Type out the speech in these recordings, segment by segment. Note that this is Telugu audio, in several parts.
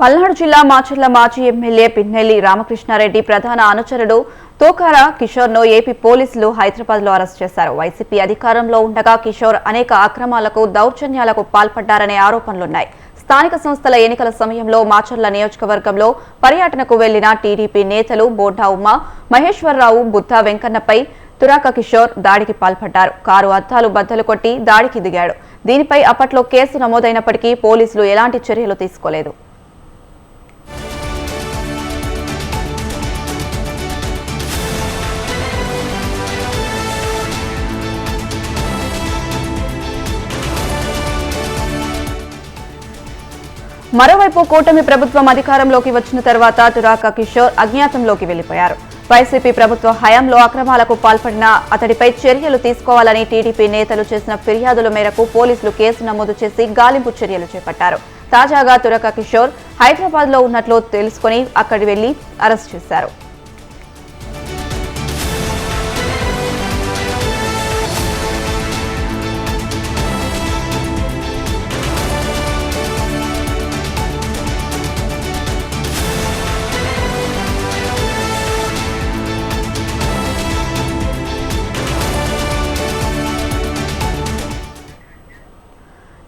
పల్నాడు జిల్లా మాచర్ల మాజీ ఎమ్మెల్యే పిన్నెల్లి రామకృష్ణారెడ్డి ప్రధాన అనుచరుడు తోకార కిషోర్ను ఏపీ పోలీసులు హైదరాబాద్లో అరెస్ట్ చేశారు. వైసీపీ అధికారంలో ఉండగా కిషోర్ అనేక అక్రమాలకు దౌర్జన్యాలకు పాల్పడ్డారనే ఆరోపణలున్నాయి. స్థానిక సంస్థల ఎన్నికల సమయంలో మాచర్ల నియోజకవర్గంలో పర్యటనకు వెళ్ళిన టీడీపీ నేతలు బోడ్డా ఉమ్మ మహేశ్వరరావు బుద్ధా వెంకన్నపై తురాక కిషోర్ దాడికి పాల్పడ్డారు. కారు అద్దాలు బద్దలు కొట్టి దాడికి దిగాడు. దీనిపై అప్పట్లో కేసు నమోదైనప్పటికీ పోలీసులు ఎలాంటి చర్యలు తీసుకోలేదు. మరోవైపు కూటమి ప్రభుత్వం అధికారంలోకి వచ్చిన తర్వాత తురాక కిషోర్ అజ్ఞాతంలోకి వెళ్ళిపోయారు వైసీపీ ప్రభుత్వ హయాంలో అక్రమాలకు పాల్పడిన అతడిపై చర్యలు తీసుకోవాలని టీడీపీ నేతలు చేసిన ఫిర్యాదుల మేరకు పోలీసులు కేసు నమోదు చేసి గాలింపు చర్యలు చేపట్టారు. తాజాగా తురక కిషోర్ హైదరాబాద్లో ఉన్నట్లు తెలుసుకుని అక్కడి వెళ్ళి అరెస్ట్ చేశారు.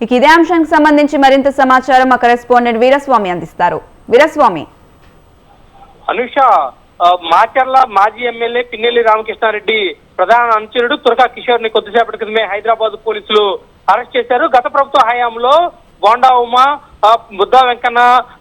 ఇక ఇదే అంశానికి సంబంధించి మరింత సమాచారం మా కరెస్పాండెంట్ వీరస్వామి అందిస్తారు. వీరస్వామి. అనుష మాచర్ల మాజీ ఎమ్మెల్యే పిన్నెల్లి రామకృష్ణారెడ్డి ప్రధాన అనుచరుడు తురకా కిషోర్ని కొద్దిసేపటి క్రితమే హైదరాబాద్ పోలీసులు అరెస్ట్ చేశారు. గత ప్రభుత్వ హయాంలో బోండా ఉమా బుద్ధా వెంకన్న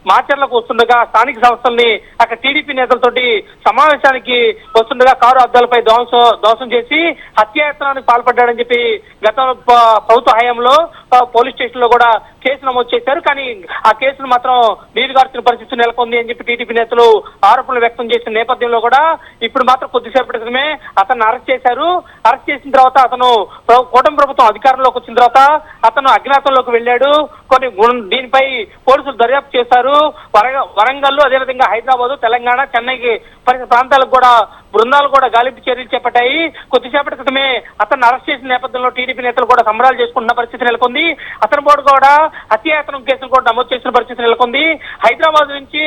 మాచర్లకు వస్తుండగా స్థానిక సంస్థల్ని అక్కడ టీడీపీ నేతలతోటి సమావేశానికి వస్తుండగా కారు అద్దాలపై ధ్వంసం ధ్వంసం చేసి హత్యాయత్నానికి పాల్పడ్డాడని చెప్పి గత ప్రభుత్వ హయాంలో పోలీస్ స్టేషన్లో కూడా కేసు నమోదు చేశారు. కానీ ఆ కేసును మాత్రం నీరుగార్చిన పరిస్థితి నెలకొంది అని చెప్పి టీడీపీ నేతలు ఆరోపణలు వ్యక్తం చేసిన నేపథ్యంలో కూడా ఇప్పుడు మాత్రం కొద్దిసేపటి క్రితమే అతను అరెస్ట్ చేశారు. అరెస్ట్ చేసిన తర్వాత అతను కూటమి ప్రభుత్వం అధికారంలోకి వచ్చిన తర్వాత అతను అజ్ఞాతంలోకి వెళ్ళాడు. కొన్ని గుణ- దీనిపై పోలీసులు దర్యాప్తు చేశారు. వరంగ- వరంగల్ అదేవిధంగా హైదరాబాద్ తెలంగాణ చెన్నైకి పరిసర ప్రాంతాలకు కూడా బృందాలు కూడా గాలింపు చర్యలు చేపట్టాయి. కొద్దిసేపటి క్రితమే అతను అరెస్ట్ చేసిన నేపథ్యంలో టీడీపీ నేతలు కూడా సంబరాలు చేసుకుంటున్న పరిస్థితి నెలకొంది. అతని బోర్డు కూడా హత్యాయతనం కేసులు కూడా నమోదు చేసిన పరిస్థితి నెలకొంది. హైదరాబాద్ నుంచి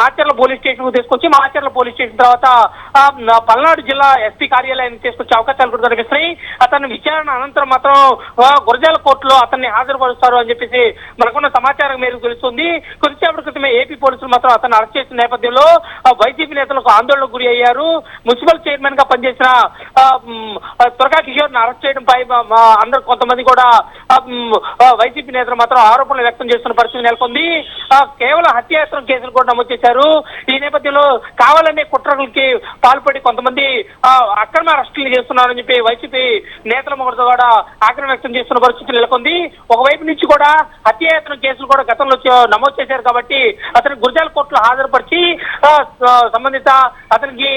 మాచర్ల పోలీస్ స్టేషన్కు తీసుకొచ్చి మాచర్ల పోలీస్ స్టేషన్ తర్వాత పల్నాడు జిల్లా ఎస్పీ కార్యాలయానికి తీసుకొచ్చే అవకాశాలు కూడా కనిపిస్తున్నాయి అతన్ని విచారణ అనంతరం మాత్రం గురజాల కోర్టులో అతన్ని హాజరుపరుస్తారు అని చెప్పేసి మనకున్న సమాచారం మేరకు తెలుస్తుంది. కొద్దిసేపటి క్రితమే ఏపీ పోలీసులు మాత్రం అతన్ని అరెస్ట్ చేసిన నేపథ్యంలో వైసీపీ నేతలకు ఆందోళనకు గురి అయ్యారు. మున్సిపల్ చైర్మన్గా పనిచేసిన త్వరగా కిషోర్ని అరెస్ట్ చేయడంపై అందరు కొంతమంది కూడా వైసీపీ నేతలు మాత్రం ఆరోపణలు వ్యక్తం చేస్తున్న పరిస్థితి నెలకొంది. ఆ, కేవలం హత్యాయత్నం కేసులు కూడా నమోదు చేశారు. ఈ నేపథ్యంలో కావాలనే కుట్రలకి పాల్పడి కొంతమంది ఆ, అక్రమ అరెస్టులు చేస్తున్నారని చెప్పి వైసీపీ నేతల మొదటి కూడా ఆగ్రహం వ్యక్తం చేస్తున్న పరిస్థితి నెలకొంది. ఒకవైపు నుంచి కూడా హత్యాయత్నం కేసులు కూడా గతంలో నమోదు చేశారు కాబట్టి అతని గురజాల కోర్టులో హాజరుపరిచి సంబంధిత అతనికి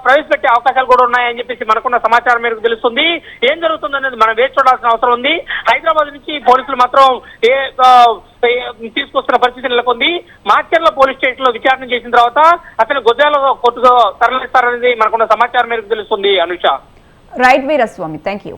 ప్రవేశపెట్టే అవకాశాలు కూడా ఉన్నాయని చెప్పేసి మనకున్న సమాచారం మేరకు తెలుస్తుంది. ఏం జరుగుతుంది అనేది మనం వేచి చూడాల్సిన అవసరం ఉంది. హైదరాబాద్ నుంచి పోలీసులు మాత్రం ఏ- తీసుకొస్తున్న పరిస్థితి నెలకొంది. మాచర్ల పోలీస్ స్టేషన్లో విచారణ చేసిన తర్వాత అతను గుజరాల కోర్టుకు తరలిస్తారనేది మనకున్న సమాచారం మేరకు తెలుస్తుంది Anusha. Right Veeraswamy thank you